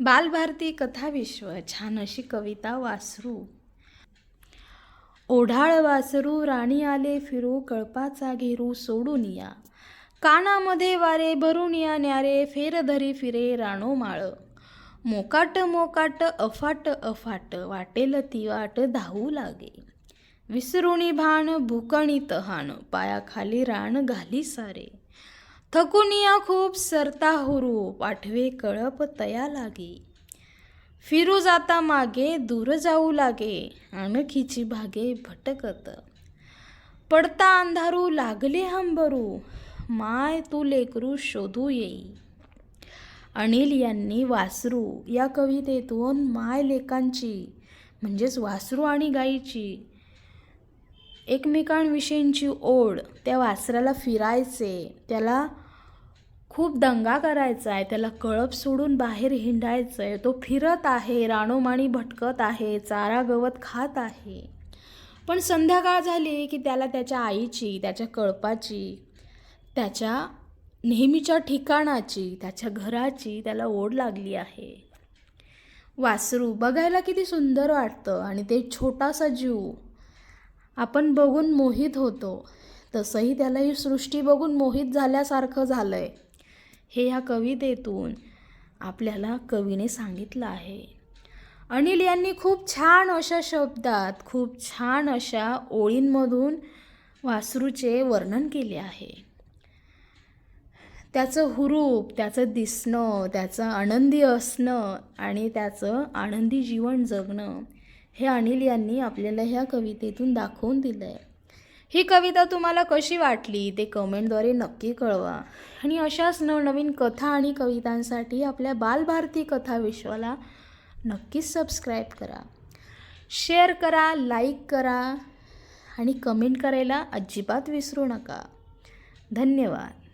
बालभारती कथाविश्व छान अशी कविता वासरू. ओढाळ वासरू राणी आले फिरू कळपाचा घेरू सोडून या. कानामध्ये वारे भरून या न्यारे फेरधरी फिरे राणो माळ. मोकाट मोकाट अफाट अफाट वाटेल ती वाट धावू लागे. विसरुणी भान भुकणी तहान पायाखाली रान घाली सारे. थकुनिया खूप सरता हुरू पाठवे कळप तया लागे. फिरू जाता मागे दूर जाऊ लागे आणखीची भागे भटकत. पडता अंधारू लागले हंबरू माय तू लेकरू शोधू येई. अनिल यांनी वासरू या कवितेतून माय लेकांची म्हणजेच वासरू आणि गाईची एकमेकांविषयींची ओढ त्या वासराला फिरायचे त्याला खूप दंगा करायचा आहे त्याला कळप सोडून बाहेर हिंडायचं आहे तो फिरत आहे राणोमाणी भटकत आहे चारा गवत खात आहे. पण संध्याकाळ झाली की त्याला त्याच्या आईची त्याच्या कळपाची त्याच्या नेहमीच्या ठिकाणाची त्याच्या घराची त्याला ओढ लागली आहे. वासरू बघायला किती सुंदर वाटतं आणि ते छोटासा जीव आपण बघून मोहित होतो. तसंही त्याला ही सृष्टी बघून मोहित झाल्यासारखं झालं आहे हे ह्या कवितेतून आपल्याला कवीने सांगितलं आहे. अनिल यांनी खूप छान अशा शब्दात खूप छान अशा ओळींमधून वासरूचे वर्णन केले आहे. त्याचं हुरूप त्याचं दिसणं त्याचं आनंदी असणं आणि त्याचं आनंदी जीवन जगणं हे अनिल यांनी आपल्याला ह्या कवितेतून दाखवून दिलं आहे ही कविता तुम्हाला कशी वाटली? ते कमेंटद्वारे नक्की कळवा. आणि अशाच नवनवीन कथा आणि कवितांसाठी आपल्या बालभारती कथा विश्वाला नक्कीच सबस्क्राईब करा. शेअर करा लाईक करा आणि कमेंट करायला अजिबात विसरू नका. धन्यवाद.